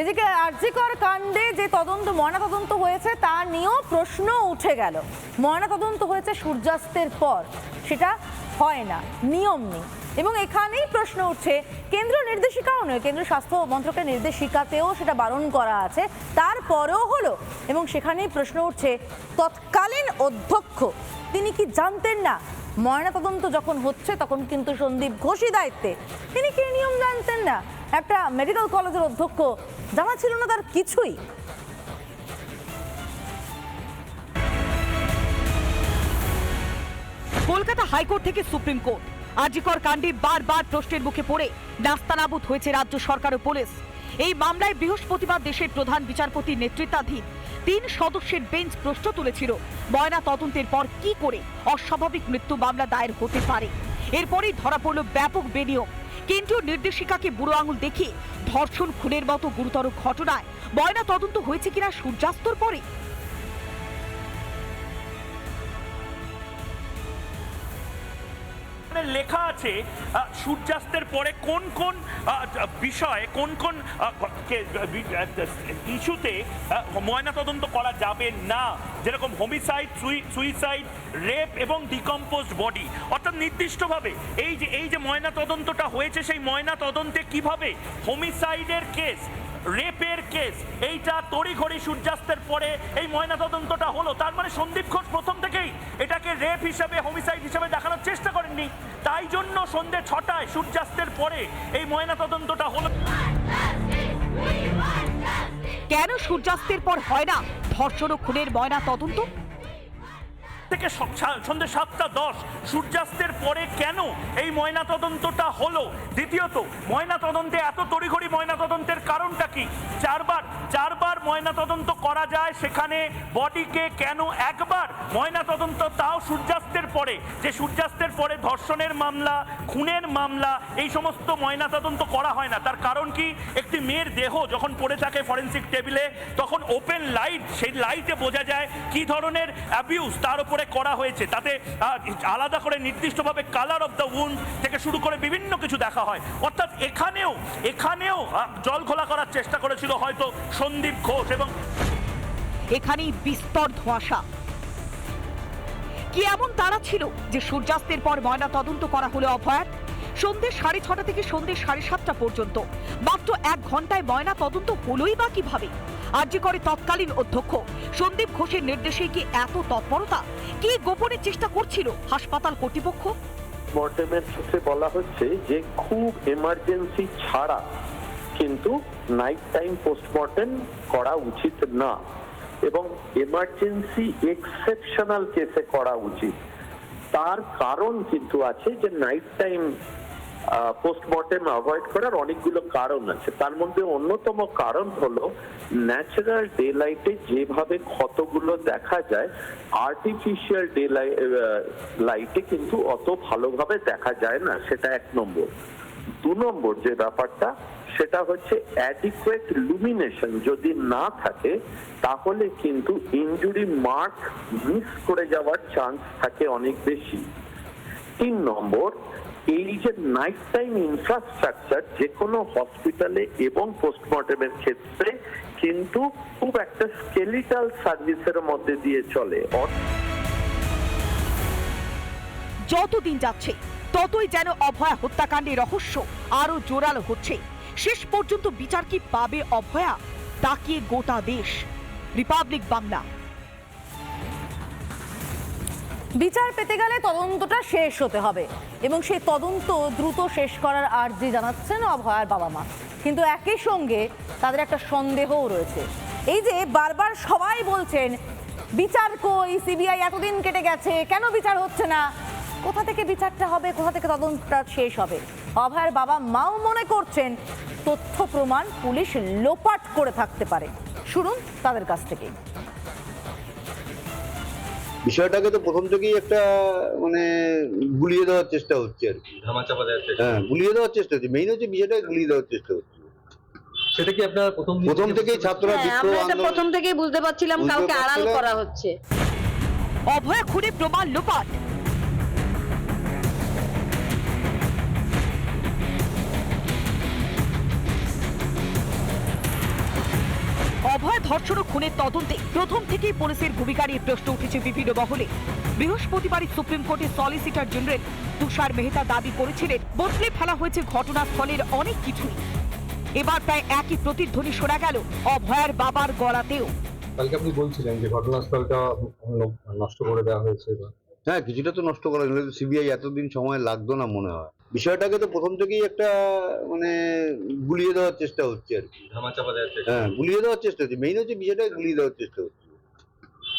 এদিকে আরজিকর কাণ্ডে যে তদন্ত ময়না তদন্ত হয়েছে, তা নিয়েও প্রশ্ন উঠে গেল। ময়না তদন্ত হয়েছে সূর্যাস্তের পর। সেটা হয় না, নিয়ম নেই। এবং এখানেই প্রশ্ন উঠছে, কেন্দ্রীয় নির্দেশিকাও নয়, কেন্দ্রীয় স্বাস্থ্য মন্ত্রকের নির্দেশিকাতেও সেটা বারণ করা আছে। তারপরেও হলো, এবং সেখানেই প্রশ্ন উঠছে, তৎকালীন অধ্যক্ষ, তিনি কি জানতেন না? ময়না তদন্ত যখন হচ্ছে, তখন কিন্তু সন্দীপ ঘোষই দায়িত্বে। তিনি কি নিয়ম জানতেন না? একটা মেডিকেল কলেজের অধ্যক্ষ জানা ছিল না তার কিছুই। কলকাতা হাইকোর্ট থেকে সুপ্রিম কোর্ট। আজিকর কাণ্ডে বারবার প্রশ্নের মুখে পড়ে নাস্তানাবুদ হয়েছে রাজ্য সরকার ও পুলিশ। এই মামলায় বৃহস্পতিবার দেশের প্রধান বিচারপতির নেতৃত্বাধীন তিন সদস্যের বেঞ্চ প্রশ্ন তুলেছিল, ময়না তদন্তের পর কি করে অস্বাভাবিক মৃত্যু মামলা দায়ের হতে পারে? এরপরেই ধরা পড়ল ব্যাপক বেনিয়ম। কেন্দ্রীয় নির্দেশিকাকে বুড়ো আঙুল দেখিয়ে ধর্ষণ, খুনের মতো গুরুতর ঘটনায় ময়না তদন্ত হয়েছে কিনা সূর্যাস্তর পরে? এখানে লেখা আছে সূর্যাস্তের পরে কোন কোন বিষয়ে, কোন কোন ইস্যুতে ময়নাতদন্ত করা যাবে না। যেরকম হোমিসাইড সুইসাইড রেপ এবং ডিকম্পোজ বডি অর্থাৎ নির্দিষ্টভাবে এই যে এই যে ময়না তদন্তটা হয়েছে, সেই ময়না তদন্তে কীভাবে হোমিসাইডের কেস রেপের কেস। এইটা তড়িঘড়ি সূর্যাস্তের পরে এই ময়না তদন্তটা হলো। তার মানে সন্দীপ ঘোষ প্রথম থেকেই এটাকে রেপ হিসাবে হোমিসাইড হিসেবে দেখানোর চেষ্টা করেননি। তাই জন্য সন্ধ্যে ছটায় সূর্যাস্তের পরে এই ময়না তদন্তটা হলো। কেন সূর্যাস্তের পর হয় না? ধর্ষণ ও খুনের ময়না তদন্ত থেকে স- সা- সন্ধে সাতটা দশ, সূর্যাস্তের পরে কেন এই ময়না তদন্তটা হলো? দ্বিতীয়ত ময়না তদন্তে এত তড়িঘড়ি ময়না তদন্তের কারণটা কি? চারবার চারবার ময়না তদন্ত করা যায় সেখানে বডিকে কেন একবার ময়না তদন্ত তাও সূর্যাস্তের পরে? যে সূর্যাস্তের পরে ধর্ষণের মামলা, খুনের মামলা, এই সমস্ত ময়না তদন্ত করা হয় না। তার কারণ কি? একটি মেয়ের দেহ যখন পড়ে থাকে ফরেন্সিক টেবিলে, তখন ওপেন লাইট, সেই লাইটে বোঝা যায় কি ধরনের অ্যাবিউজ তার উপরে করা হয়েছে, তাতে আলাদা করে নির্দিষ্টভাবে কালার অফ দ্য উন্ড থেকে শুরু করে বিভিন্ন কিছু দেখা হয়। অর্থাৎ এখানেও এখানেও জল খোলা করার চেষ্টা করেছিল হয়তো সন্দীপ ঘোষ এবং এখানেই বিস্তর ধোঁয়াশা কি এমন তারা ছিল যে সূর্যাস্তের পর ময়না তদন্ত করা হলো অভয়ার? সন্ধ্যে সাড়ে ছটা থেকে সন্ধ্যে সাড়ে সাতটা পর্যন্ত। মাত্র এক ঘন্টায় ময়না তদন্ত হলোই বা কীভাবে? আর্যে করে তৎকালীন অধ্যক্ষ। সন্দীপ ঘোষের নির্দেশে কি এত তৎপরতা? কি গোপনের চেষ্টা করছিল হাসপাতাল কর্তৃপক্ষ? পোস্টমর্টেমের ক্ষেত্রে বলা হচ্ছে যে, খুব এমার্জেন্সি ছাড়া কিন্তু নাইট টাইম পোস্টমর্টেম করা উচিত না। এবং এমার্জেন্সি এক্সেপশনাল কেসে করা উচিত। তার কারণ কিন্তু আছে যে নাইট টাইম পোস্টমর্টেম অ্যাভয়েড করার অনেকগুলো কারণ আছে। তার মধ্যে অন্যতম কারণ হলো ন্যাচারাল ডে লাইটে যেভাবে ক্ষতগুলো দেখা যায় আর্টিফিশিয়াল ডে লাইটে কিন্তু অত ভালোভাবে দেখা যায় না, সেটা এক নম্বর। দু নম্বর যে ব্যাপারটা, সেটা হচ্ছে অ্যাডিকুয়েট লুমিনেশন যদি না থাকে, তাহলে কিন্তু ইনজুরি মার্ক মিস করে যাওয়ার চান্স থাকে অনেক বেশি। তিন নম্বর এই যে নাইট টাইম ইনফ্রাস্ট্রাকচার যে কোনো হসপিটালে এবং পোস্টমর্টমের ক্ষেত্রে কিন্তু খুব একটা স্কেলিটাল সার্ভিসের মধ্যে দিয়ে চলে। যতদিন যাচ্ছে, ততই যেন অভয়া হত্যাকাণ্ডের রহস্য আরও জোরালো হচ্ছে। শেষ পর্যন্ত বিচার কি পাবে অভয়া? তাকিয়ে গোটা দেশ। রিপাবলিক বাংলা। বিচার পেতে গেলে তদন্তটা শেষ হতে হবে। এবং সেই তদন্ত দ্রুত শেষ করার আর্জি জানাচ্ছেন অভয়ার বাবা মা। কিন্তু একই সঙ্গে তাদের একটা সন্দেহও রয়েছে। এই যে বারবার সবাই বলছেন, বিচার কই? সিবিআই এতদিন কেটে গেছে, কেন বিচার হচ্ছে না? কোথা থেকে বিচারটা হবে? কোথা থেকে তদন্তটা শেষ হবে? অভয়ার বাবা মাও মনে করছেন, তথ্য প্রমাণ পুলিশ লোপাট করে থাকতে পারে। শুনুন তাদের কাছ থেকেই। বিষয়টাকে তো প্রথম থেকেই একটা মানে গুলিয়ে দেওয়ার চেষ্টা হচ্ছে আর কি। হ্যাঁ গুলিয়ে দেওয়ার চেষ্টা হচ্ছে। মেইন হচ্ছে বিষয়টাকে গুলিয়ে দেওয়ার চেষ্টা হচ্ছে। সেটা কি আপনার প্রথম প্রথম থেকে থেকেই ছাত্ররা হ্যাঁ বিক্ষোভ আন্দোলন প্রথম থেকেই বুঝতে পারছিলাম কাউকে আড়াল। করা হচ্ছে। অভয় খুনে প্রমাণ লোপাট। ধর্ষণ খুনের তদন্তে প্রথম থেকেই পুলিশের ভূমিকা নিয়ে প্রশ্ন উঠেছে বিভিন্ন মহলে। বৃহস্পতিবারই সুপ্রিম কোর্টের সলিসিটর জেনারেল তুষার মেহতা দাবি করেছিলেন বদলে ফেলা হয়েছে ঘটনাস্থলের অনেক কিছুই। এবার প্রায় একই প্রতিধ্বনি শোনা গেল অভয়ার বাবার গলাতেও। কালকে আপনি বলছিলেন যে ঘটনাস্থলটা নষ্ট করে দেওয়া হয়েছে হ্যাঁ কিছুটা তো নষ্ট করা সিবিআই এতদিন সময় লাগতো না মনে হয়। বিষয়টাকে তো প্রথম থেকেই একটা মানে গুলিয়ে দেওয়ার চেষ্টা হচ্ছে আর কি। হ্যাঁ গুলিয়ে দেওয়ার চেষ্টা হচ্ছে। মেইন হচ্ছে বিষয়টা গুলিয়ে দেওয়ার চেষ্টা হচ্ছে।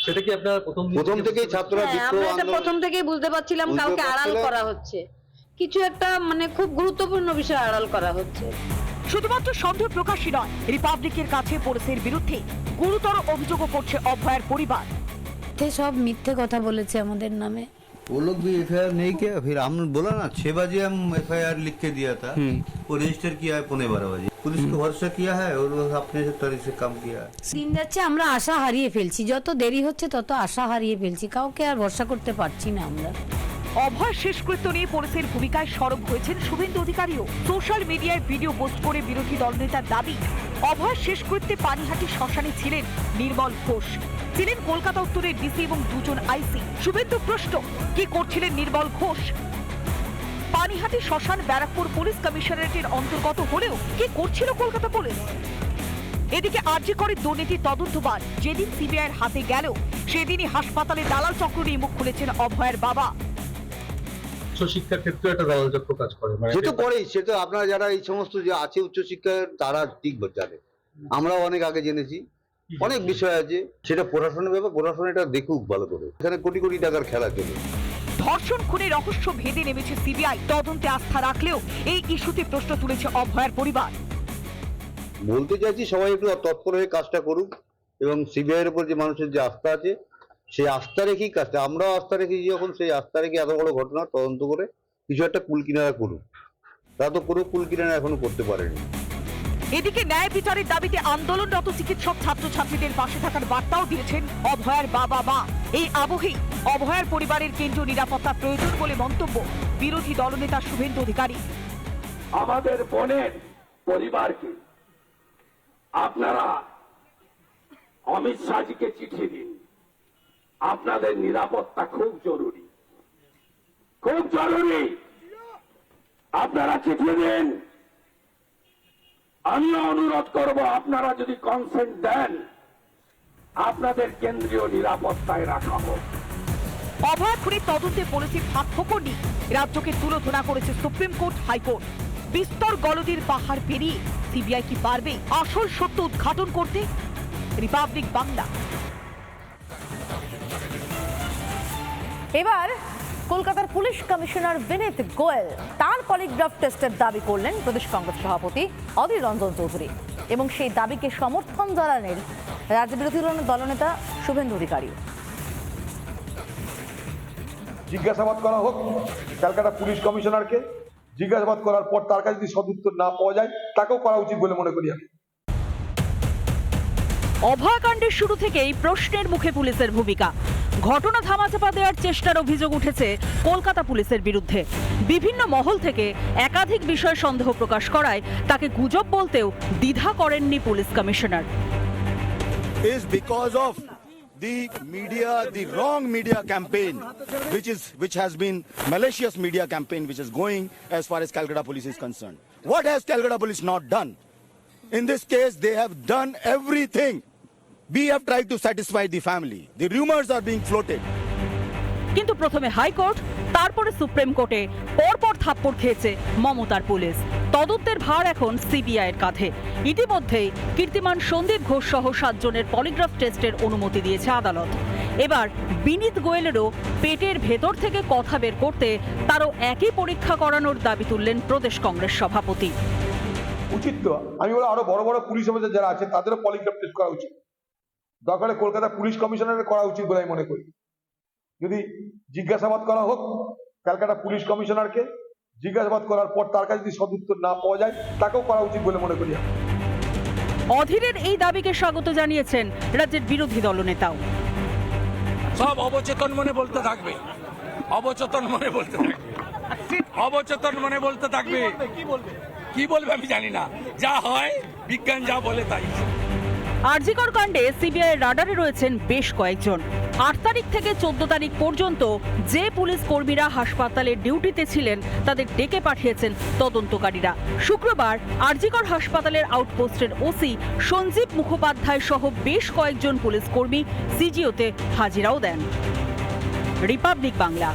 সেটা কি আপনার প্রথম প্রথম থেকেই ছাত্ররা হ্যাঁ আমরা প্রথম থেকেই বুঝতে পারছিলাম কাউকে আড়াল করা হচ্ছে। কিছু একটা মানে খুব গুরুত্বপূর্ণ বিষয় আড়াল করা হচ্ছে। শুধুমাত্র সন্দেহ প্রকাশই নয় রিপাবলিকের কাছে পুলিশের বিরুদ্ধে গুরুতর অভিযোগও করছে অভয়ার পরিবার। সব মিথ্যে কথা বলেছে আমাদের নামে। वो लोग भी एफ नहीं किया फिर हमने बोला ना छह बजे हम एफ लिख के दिया था वो रजिस्टर किया है पौने बारह बजे पुलिस को भरोसा किया है और वो अपने से तरह से काम किया है দিন যাচ্ছে আমরা আশা হারিয়ে ফেলছি যত দেরি হচ্ছে তত আশা হারিয়ে ফেলছি কাউকে আর ভরসা করতে পারছি না আমরা অভয় শেষকৃত্য নিয়ে পুলিশের ভূমিকায় সরব হয়েছেন শুভেন্দু অধিকারীও সোশ্যাল মিডিয়ায় ভিডিও পোস্ট করে বিরোধী দলনেতার দাবি অভয় শেষকৃত্যে পানিহাটি শ্মশানে ছিলেন নির্মল ঘোষ ছিলেন কলকাতা উত্তরের ডিসি এবং দুজন আইসি। শুভেন্দু প্রশ্ন কি করছিলেন নির্মল ঘোষ? পানিহাটি শ্মশান ব্যারাকপুর পুলিশ কমিশনারেটের অন্তর্গত হলেও কি করছিল কলকাতা পুলিশ? এদিকে আর্জি করে দুর্নীতি তদন্তবার যেদিন সিবিআইয়ের হাতে গেল সেদিনই হাসপাতালে দালাল চক্র নিয়ে মুখ খুলেছেন অভয়ের বাবা। উচ্চশিক্ষার ক্ষেত্রে একটা দল চক্র কাজ করে মানে সে তো করেই সে তো আপনারা যারা এই সমস্ত যে আছে উচ্চশিক্ষার তারা ঠিক জানে। আমরাও অনেক আগে জেনেছি। অনেক বিষয় আছে সেটা প্রশাসনের ব্যাপার প্রশাসন এটা দেখুক ভালো করে। এখানে কোটি কোটি টাকার খেলা চলে। ধর্ষণ খুনের রহস্য ভেদে নেমেছে সিবিআই। তদন্তে আস্থা রাখলেও এই ইস্যুতে প্রশ্ন তুলেছে অভয়ের পরিবার। বলতে চাইছি সবাই একটু তৎপর হয়ে কাজটা করুক এবং সিবিআই এর উপর যে মানুষের যে আস্থা আছে সেই আস্থা রেখেই কাজটা। আমরাও আস্থা রেখেছি যখন সেই আস্থা রেখে এত বড় ঘটনা তদন্ত করে কিছু একটা কুল কিনারা করুক। তারা তো কোনো কুল কিনারা এখনও করতে পারেনি। এদিকে ন্যায় বিচারের দাবিতে আন্দোলনরত চিকিৎসক ছাত্রছাত্রীদের পাশে থাকার বার্তাও দিয়েছেন অভয়ার বাবা মা। এই আবহেই অভয়ার পরিবারের কেন্দ্রীয় নিরাপত্তা প্রয়োজন বলে মন্তব্য বিরোধী দলনেতা শুভেন্দু অধিকারী। আমাদের বোনের পরিবারকে আপনারা অমিত শাহজিকে চিঠি দিন। আপনাদের নিরাপত্তা খুব জরুরি। খুব জরুরি। আপনারা চিঠি দিন। আমিও অনুরোধ করব আপনারা যদি কনসেন্ট দেন আপনাদের কেন্দ্রীয় নিরাপত্তায় রাখা হোক অভয় খুনের তদন্তে ফোকর নিয়ে। রাজ্যকে তুলোধনা করেছে সুপ্রিম কোর্ট হাইকোর্ট। বিস্তর গলদের পাহাড় পেরিয়ে সিবিআই কি পারবে? আসল সত্য উদ্ঘাটন করতে রিপাবলিক বাংলা। এবার কলকাতার পুলিশ কমিশনার বিনীত গোয়েল তার পলিগ্রাফ টেস্টের দাবি করলেন প্রদেশ কংগ্রেস সভাপতি অধীর রঞ্জন চৌধুরী এবং সেই দাবিকে সমর্থন জানালেন রাজ্য বিরোধী দল- দলনেতা শুভেন্দু অধিকারী। জিজ্ঞাসাবাদ করা হোক ক্যালকাটা পুলিশ কমিশনারকে। জিজ্ঞাসাবাদ করার পর তার কাছে যদি সদুত্তর না পাওয়া যায় তাকেও করা উচিত বলে মনে করি আমি। অভয়কাণ্ডের শুরু থেকেই প্রশ্নের মুখে পুলিশের ভূমিকা। ঘটনা ধামাচাপা দেওয়ার চেষ্টার অভিযোগ উঠেছে কলকাতা পুলিশের বিরুদ্ধে বিভিন্ন মহল থেকে একাধিক বিষয় সন্দেহ প্রকাশ করায় তাকে গুজব বলতেও দ্বিধা করেননি police commissioner is because of the media, the wrong media campaign, which is which has been malicious media campaign, which is going as far as Calcutta Police is concerned. What has Calcutta Police not done? In this case, they have done everything. We have tried to satisfy the family. The rumors are being floated. কিন্তু প্রথমে high court তারপরে supreme কোর্টে পরপর থাপ্পড় খেয়েছে মমতার police. তদন্তের ভার এখন সিবিআই এর কাঁধে। ইতিমধ্যেই কীর্তিমান সন্দীপ ঘোষ সহ সাতজনের পলিগ্রাফ টেস্টের অনুমতি দিয়েছে আদালত। এবার বিনীত গোয়েলেরও পেটের ভেতর থেকে কথা বের করতে তারও একই পরীক্ষা করানোর দাবি তুললেন প্রদেশ কংগ্রেস সভাপতি। উচিত তো। আমি বলে আরও বড় বড় পুলিশ অফিসার যারা আছে তাদেরও পলিগ্রাফ টেস্ট করা উচিত। দরকারে কলকাতা পুলিশ কমিশনারের করা উচিত বলে আমি মনে করি। যদি জিজ্ঞাসাবাদ করা হোক ক্যালকাটা পুলিশ কমিশনারকে জিজ্ঞাসাবাদ করার পর তার কাছে যদি সদুত্তর না পাওয়া যায় তাকেও করা উচিত বলে মনে করি অধীরের এই দাবিকে স্বাগত জানিয়েছেন রাজ্যের বিরোধী দলনেতাও। সব অবচেতন মনে বলতে থাকবে। অবচেতন মনে বলতে থাকবে। অবচেতন মনে বলতে থাকবে। কি বলবে? কি বলবে আমি জানি না। যা হয় বিজ্ঞান যা বলে তাই। আরজিকর কাণ্ডে সিবিআই রাডারে রয়েছেন বেশ কয়েকজন। আট তারিখ থেকে চোদ্দ তারিখ পর্যন্ত যে পুলিশ কর্মীরা হাসপাতালে ডিউটিতে ছিলেন, তাদের ডেকে পাঠিয়েছেন তদন্তকারীরা। শুক্রবার আরজিকর হাসপাতালের আউটপোস্টের ওসি সঞ্জীব মুখোপাধ্যায় সহ বেশ কয়েকজন পুলিশ কর্মী সিজিওতে হাজিরাও দেন। রিপাবলিক বাংলা।